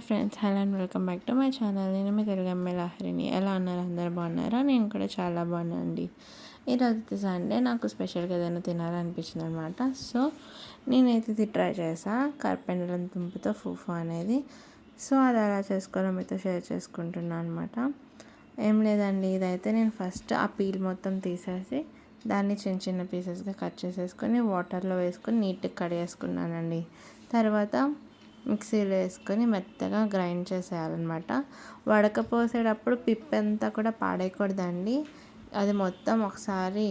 Hi friends hello and welcome back to my channel నేను మీ తెలుగు అమ్మాయి లహరిని ఎలా ఉన్నారు? అందరు బాగున్నారా? నేను కూడా చాలా బాగున్నాను అండి ఈరోజు సండే నాకు స్పెషల్గా ఏదైనా తినాలనిపించింది అనమాట సో నేనైతే ఇది ట్రై చేసా. కర్పెండలం తుంపుతో ఫుఫా అనేది. సో అది ఎలా చేసుకోవాలో మీతో షేర్ చేసుకుంటున్నాను అనమాట ఏం లేదండి. ఇదైతే నేను ఫస్ట్ ఆ పీల్ మొత్తం తీసేసి దాన్ని చిన్న చిన్న పీసెస్గా కట్ చేసేసుకొని వాటర్లో వేసుకొని నీట్గా కడిగేసుకున్నానండి. తర్వాత మిక్సీలో వేసుకొని మెత్తగా గ్రైండ్ చేసేయాలన్నమాట. వడకపోసేటప్పుడు పిప్ అంతా కూడా పాడేయకూడదండి అది మొత్తం ఒకసారి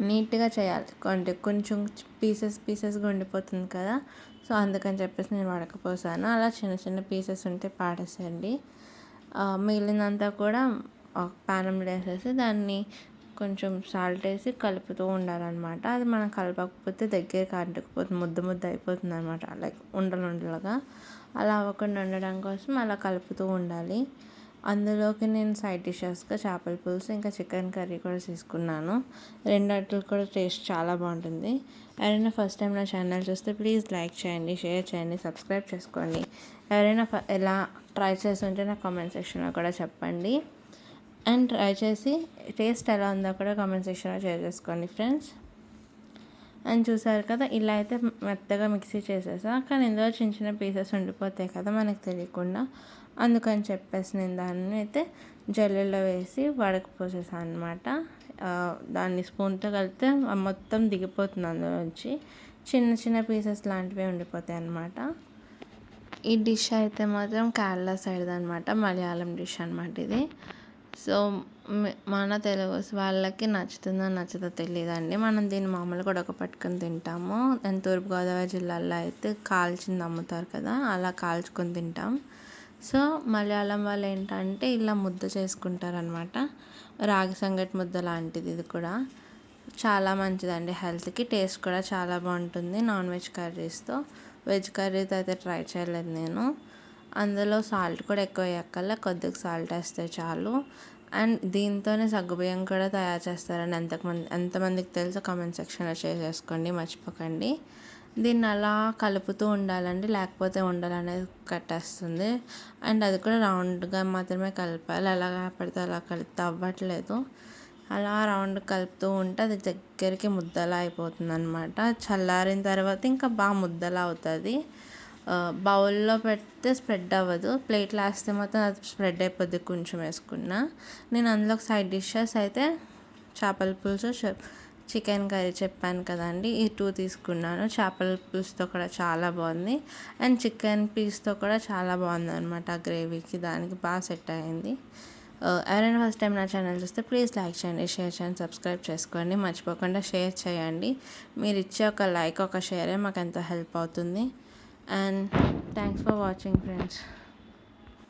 నీట్గా చేయాలి. అంటే కొంచెం పీసెస్ పీసెస్గా ఉండిపోతుంది కదా. సో అందుకని చెప్పేసి నేను వడకపోసాను. అలా చిన్న చిన్న పీసెస్ ఉంటే పాడేసేయండి. మిగిలినంతా కూడా పానంలో వేసేసి దాన్ని కొంచెం సాల్ట్ వేసి కలుపుతూ ఉండాలన్నమాట. అది మనం కలపకపోతే దగ్గరికి అంటుకుపోతుంది ముద్ద ముద్ద అయిపోతుంది అనమాట లైక్ ఉండలు ఉండలుగా. అలా అవ్వకుండా ఉండడం కోసం అలా కలుపుతూ ఉండాలి. అందులోకి నేను సైడ్ డిషెస్గా చేపల పులుసు ఇంకా చికెన్ కర్రీ కూడా తీసుకున్నాను. రెండట్లు కూడా టేస్ట్ చాలా బాగుంటుంది. ఎవరైనా ఫస్ట్ టైం నా ఛానల్ చూస్తే ప్లీజ్ లైక్ చేయండి షేర్ చేయండి సబ్స్క్రైబ్ చేసుకోండి. ఎవరైనా ఎలా ట్రై చేస్తుంటే నా కామెంట్ సెక్షన్లో కూడా చెప్పండి. అండ్ ట్రై చేసి టేస్ట్ ఎలా ఉందో కూడా కామెంట్ సెక్షన్లో షేర్ చేసుకోండి ఫ్రెండ్స్. అండ్ చూసారు కదా ఇలా అయితే మెత్తగా మిక్సీ చేసేసా. కానీ ఇందులో చిన్న చిన్న పీసెస్ ఉండిపోతాయి కదా మనకు తెలియకుండా. అందుకని చెప్పేసి నేను దాన్ని అయితే జల్లెల్లో వేసి వడకపోసేసాను అనమాట దాన్ని స్పూన్తో కలిపితే మొత్తం దిగిపోతుంది అందులోంచి చిన్న చిన్న పీసెస్ లాంటివి ఉండిపోతాయి అన్నమాట. ఈ డిష్ అయితే మాత్రం కేరళ సైడ్ అనమాట మలయాళం డిష్ అనమాట ఇది. సో మన తెలుగు వాళ్ళకి నచ్చుతుందో నచ్చదో తెలియదండి మనం దీన్ని మామూలుగా ఉడక పట్టుకొని తింటాము. అండ్ తూర్పుగోదావరి జిల్లాలో అయితే కాల్చింది అమ్ముతారు కదా అలా కాల్చుకొని తింటాం. సో మలయాళం వాళ్ళు ఏంటంటే ఇలా ముద్ద చేసుకుంటారనమాట రాగి సంగటి ముద్ద లాంటిది ఇది కూడా. చాలా మంచిదండి హెల్త్కి. టేస్ట్ కూడా చాలా బాగుంటుంది నాన్ వెజ్ కర్రీస్తో. వెజ్ కర్రీతో అయితే ట్రై చేయలేదు నేను. అందులో సాల్ట్ కూడా ఎక్కువ వేయక్కల్లా కొద్దిగా సాల్ట్ వేస్తే చాలు. అండ్ దీంతోనే సగ్గుబియ్యం కూడా తయారు చేస్తారని ఎంతమంది ఎంతమందికి తెలుసో కామెంట్ సెక్షన్లో చేసేసుకోండి మర్చిపోకండి. దీన్ని అలా కలుపుతూ ఉండాలండి లేకపోతే ఉండాలనేది కట్టేస్తుంది. అండ్ అది కూడా రౌండ్గా మాత్రమే కలపాలి అలా పడితే అలా కలిపితే అవ్వట్లేదు. అలా రౌండ్ కలుపుతూ ఉంటే అది దగ్గరికి ముద్దలా అయిపోతుంది అనమాట చల్లారిన తర్వాత ఇంకా బాగా ముద్దలా అవుతుంది. బౌల్లో పెడితే స్ప్రెడ్ అవ్వదు. ప్లేట్లో వేస్తే మాత్రం అది స్ప్రెడ్ అయిపోద్ది కొంచెం వేసుకున్నా. నేను అందులో సైడ్ డిషెస్ అయితే చేపల పులుసు చికెన్ కర్రీ చెప్పాను కదండి. ఈ టూ తీసుకున్నాను. చేపల పులుసుతో కూడా చాలా బాగుంది. అండ్ చికెన్ పీస్తో కూడా చాలా బాగుంది అనమాట ఆ గ్రేవీకి. దానికి బాగా సెట్ అయింది. ఎవరైనా ఫస్ట్ టైం నా ఛానల్ చూస్తే ప్లీజ్ లైక్ చేయండి షేర్ చేయండి సబ్స్క్రైబ్ చేసుకోండి. మర్చిపోకుండా షేర్ చేయండి. మీరు ఇచ్చే ఒక లైక్ ఒక షేరే మాకు ఎంతో హెల్ప్ అవుతుంది. And thanks for watching friends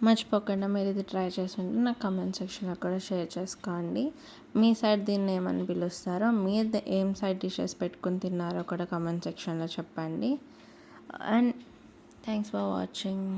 మర్చిపోకుండా మీరు ఇది ట్రై చేస్తుంటే నాకు కమెంట్ సెక్షన్లో కూడా షేర్ చేసుకోండి. మీ సైడ్ దీన్ని ఏమని పిలుస్తారో మీరు ఏం సైడ్ డిషెస్ పెట్టుకుని తిన్నారో కూడా కమెంట్ సెక్షన్లో చెప్పండి. And thanks for watching